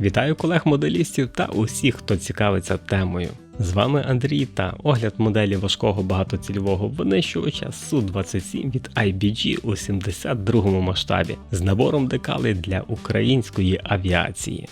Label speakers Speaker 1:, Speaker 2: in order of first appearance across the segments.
Speaker 1: Вітаю колег-моделістів та усіх, хто цікавиться темою. З вами Андрій та огляд моделі важкого багатоцільового винищувача Су-27 від IBG у 72 масштабі з набором декалей для української авіації.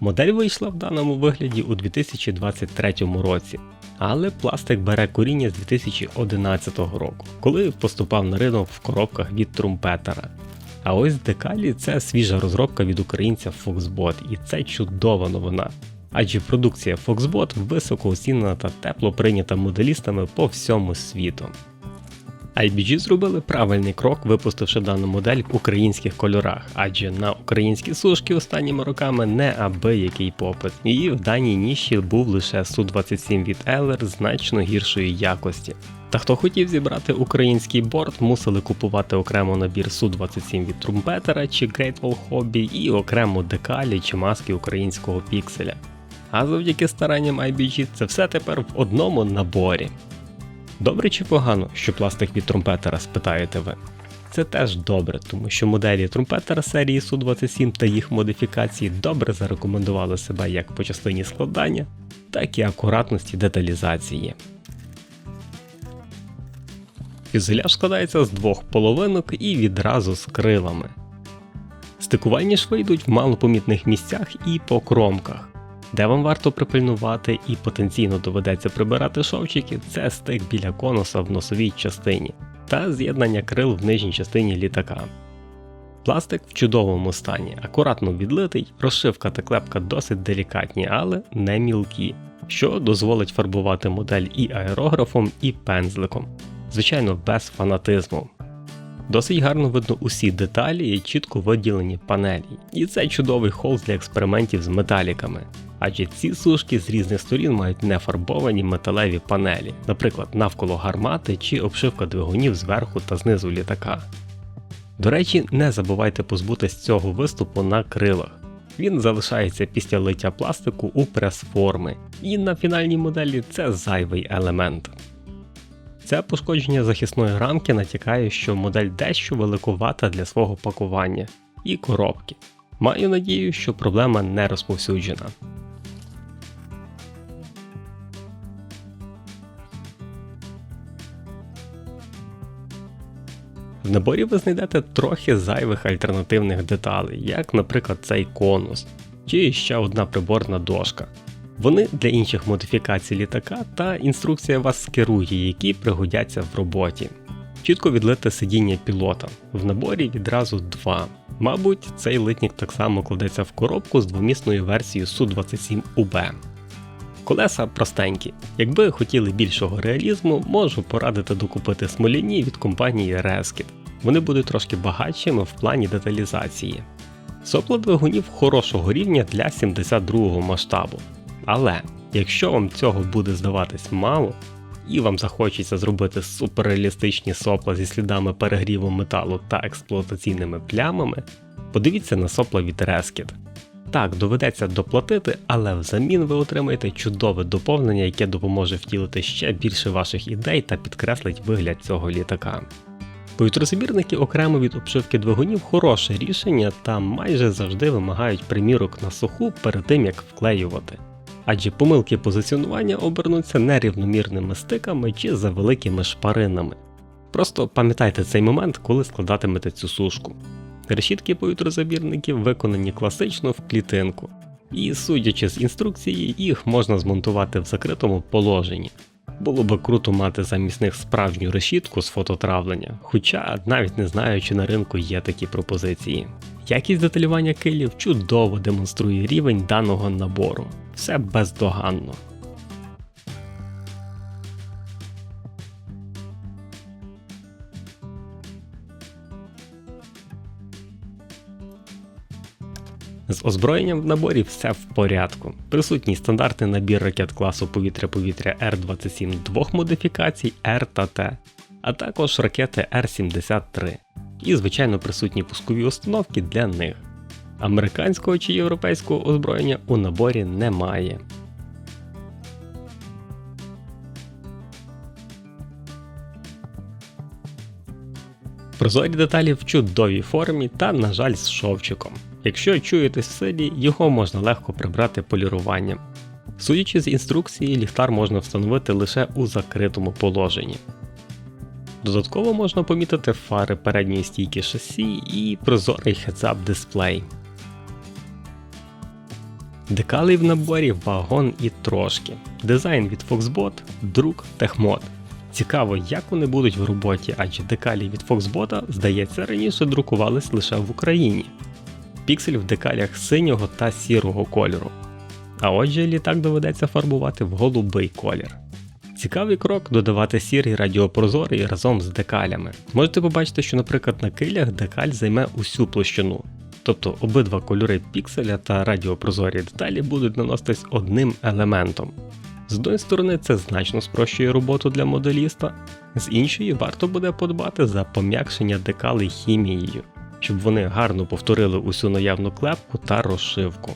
Speaker 1: Модель вийшла в даному вигляді у 2023 році, але пластик бере коріння з 2011 року, коли поступав на ринок в коробках від трумпетера. А ось декалі це свіжа розробка від українця Foxbot, і це чудова новина. Адже продукція Foxbot високо оцінена та тепло прийнята моделістами по всьому світу. IBG зробили правильний крок, випустивши дану модель в українських кольорах, адже на українські сушки останніми роками не аби який попит, і в даній ніші був лише Су-27 від Eller значно гіршої якості. Та хто хотів зібрати український борт, мусили купувати окремо набір Су-27 від Трумпетера чи Wall Hobby і окремо декалі чи маски українського пікселя. А завдяки старанням IBG це все тепер в одному наборі. Добре чи погано, що пластик від трумпетера, спитаєте ви? Це теж добре, тому що моделі трумпетера серії Су-27 та їх модифікації добре зарекомендували себе як по частині складання, так і акуратності деталізації. Фюзеляж складається з двох половинок і відразу з крилами. Стикувальні шви йдуть в малопомітних місцях і по кромках. Де вам варто припильнувати і потенційно доведеться прибирати шовчики, це стик біля конуса в носовій частині та з'єднання крил в нижній частині літака. Пластик в чудовому стані, акуратно відлитий, розшивка та клепка досить делікатні, але не мілкі, що дозволить фарбувати модель і аерографом, і пензликом. Звичайно, без фанатизму. Досить гарно видно усі деталі і чітко виділені панелі. І це чудовий холст для експериментів з металіками. Адже ці сушки з різних сторін мають нефарбовані металеві панелі, наприклад, навколо гармати чи обшивка двигунів зверху та знизу літака. До речі, не забувайте позбутись цього виступу на крилах. Він залишається після лиття пластику у прес-форми, і на фінальній моделі це зайвий елемент. Це пошкодження захисної рамки натякає, що модель дещо великувата для свого пакування і коробки. Маю надію, що проблема не розповсюджена. В наборі ви знайдете трохи зайвих альтернативних деталей, як, наприклад, цей конус, чи ще одна приборна дошка. Вони для інших модифікацій літака та інструкція вас скерує, які пригодяться в роботі. Чітко відлите сидіння пілота. В наборі відразу два. Мабуть, цей литник так само кладеться в коробку з двомісною версією Су-27UB. Колеса простенькі. Якби хотіли більшого реалізму, можу порадити докупити смоляні від компанії Reskit. Вони будуть трошки багатшими в плані деталізації. Сопла двигунів хорошого рівня для 72 го масштабу. Але якщо вам цього буде здаватись мало, і вам захочеться зробити суперреалістичні сопла зі слідами перегріву металу та експлуатаційними плямами, подивіться на сопла від Reskit. Так, доведеться доплатити, але взамін ви отримаєте чудове доповнення, яке допоможе втілити ще більше ваших ідей та підкреслить вигляд цього літака. Повітрозабірники окремо від обшивки двигунів хороше рішення та майже завжди вимагають примірок на суху перед тим як вклеювати. Адже помилки позиціонування обернуться нерівномірними стиками чи за великими шпаринами. Просто пам'ятайте цей момент, коли складатимете цю сушку. Решітки повітрозабірників виконані класично в клітинку, і, судячи з інструкції, їх можна змонтувати в закритому положенні. Було би круто мати замість них справжню решітку з фототравлення, хоча навіть не знаю, чи на ринку є такі пропозиції. Якість деталювання килів чудово демонструє рівень даного набору, все бездоганно. З озброєнням в наборі все в порядку. Присутній стандартний набір ракет класу повітря-повітря Р-27 двох модифікацій Р та Т, а також ракети Р-73. І, звичайно, присутні пускові установки для них. Американського чи європейського озброєння у наборі немає. Прозорі деталі в чудовій формі та, на жаль, з шовчиком. Якщо чуєтесь в силі, його можна легко прибрати поліруванням. Судячи з інструкції, ліхтар можна встановити лише у закритому положенні. Додатково можна помітити фари передньої стійки шасі і прозорий heads-up дисплей. Декалей в наборі вагон і трошки. Дизайн від Foxbot, друк Техмод. Цікаво, як вони будуть в роботі, адже декалі від Foxbot, здається, раніше друкувались лише в Україні. Піксель в декалях синього та сірого кольору. А отже, літак доведеться фарбувати в голубий колір. Цікавий крок додавати сірий радіопрозорий разом з декалями. Можете побачити, що, наприклад, на килях декаль займе усю площину. Тобто обидва кольори пікселя та радіопрозорі деталі будуть наноситись одним елементом. З однієї сторони, це значно спрощує роботу для моделіста, з іншої варто буде подбати за пом'якшення декалей хімією, щоб вони гарно повторили усю наявну клепку та розшивку.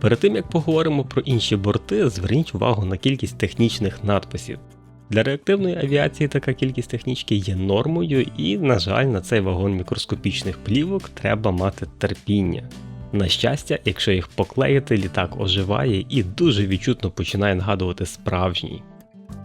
Speaker 1: Перед тим як поговоримо про інші борти, зверніть увагу на кількість технічних надписів. Для реактивної авіації така кількість технічки є нормою, і, на жаль, на цей вагон мікроскопічних плівок треба мати терпіння. На щастя, якщо їх поклеїти, літак оживає і дуже відчутно починає нагадувати справжній.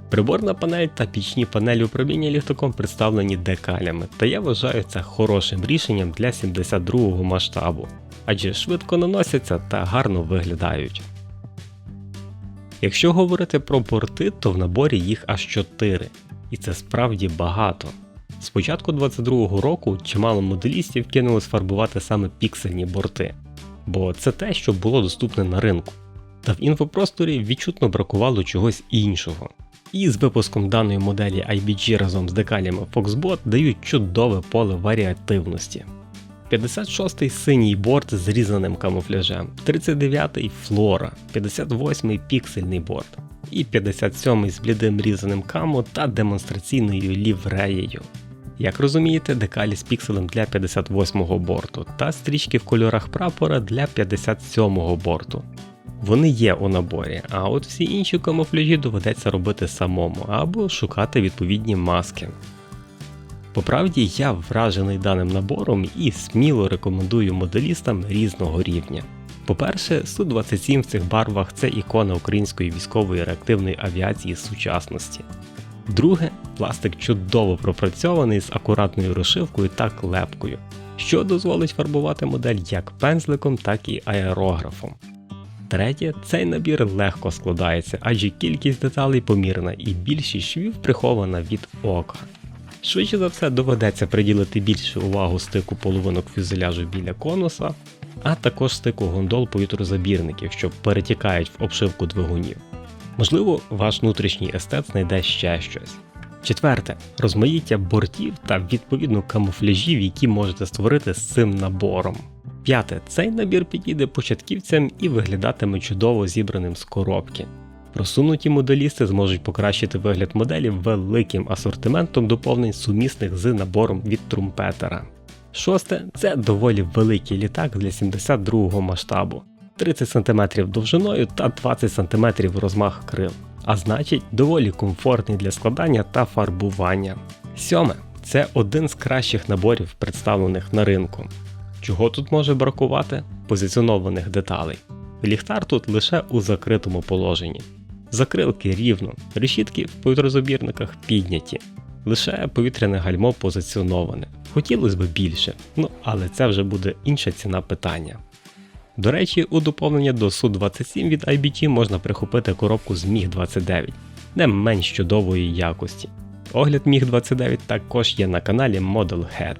Speaker 1: Приборна панель та пічні панелі управління ліхтаком представлені декалями, та я вважаю це хорошим рішенням для 72-го масштабу, адже швидко наносяться та гарно виглядають. Якщо говорити про борти, то в наборі їх аж 4, і це справді багато. З початку 22-го року чимало моделістів кинулось фарбувати саме піксельні борти, бо це те, що було доступне на ринку. Та в інфопросторі відчутно бракувало чогось іншого. І з випуском даної моделі IBG разом з декалями Foxbot дають чудове поле варіативності. 56-й синій борт з різаним камуфляжем, 39-й флора, 58-й піксельний борт і 57-й з блідим різаним каму та демонстраційною лівреєю. Як розумієте, декалі з пікселем для 58-го борту та стрічки в кольорах прапора для 57-го борту. Вони є у наборі, а от всі інші камуфляжі доведеться робити самому або шукати відповідні маски. По правді я вражений даним набором і сміло рекомендую моделістам різного рівня. По-перше, Су-27 в цих барвах це ікона української військової реактивної авіації сучасності. Друге, пластик чудово пропрацьований з акуратною розшивкою та клепкою, що дозволить фарбувати модель як пензликом, так і аерографом. Третє, цей набір легко складається, адже кількість деталей помірна і більшість швів прихована від ока. Швидше за все доведеться приділити більше увагу стику половинок фюзеляжу біля конуса, а також стику гондол повітрозабірників, що перетікають в обшивку двигунів. Можливо, ваш внутрішній естет знайде ще щось. Четверте розмаїття бортів та відповідно камуфляжів, які можете створити з цим набором. П'яте, цей набір підійде початківцям і виглядатиме чудово зібраним з коробки. Просунуті моделісти зможуть покращити вигляд моделі великим асортиментом доповнень сумісних з набором від трумпетера. Шосте це доволі великий літак для 72-го масштабу, 30 см довжиною та 20 см розмах крил, а значить доволі комфортний для складання та фарбування. Сьоме це один з кращих наборів, представлених на ринку. Чого тут може бракувати? Позиціонованих деталей. Ліхтар тут лише у закритому положенні. Закрилки рівно, решітки в повітрозабірниках підняті, лише повітряне гальмо позиціоноване. Хотілося б більше, ну але це вже буде інша ціна питання. До речі, у доповнення до Су-27 від IBT можна прихопити коробку з Міг-29, не менш чудової якості. Огляд Міг-29 також є на каналі Model Head.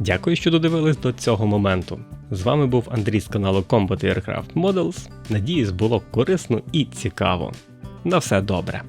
Speaker 1: Дякую, що додивились до цього моменту. З вами був Андрій з каналу Combat Aircraft Models. Надіюсь, було корисно і цікаво. На все добре!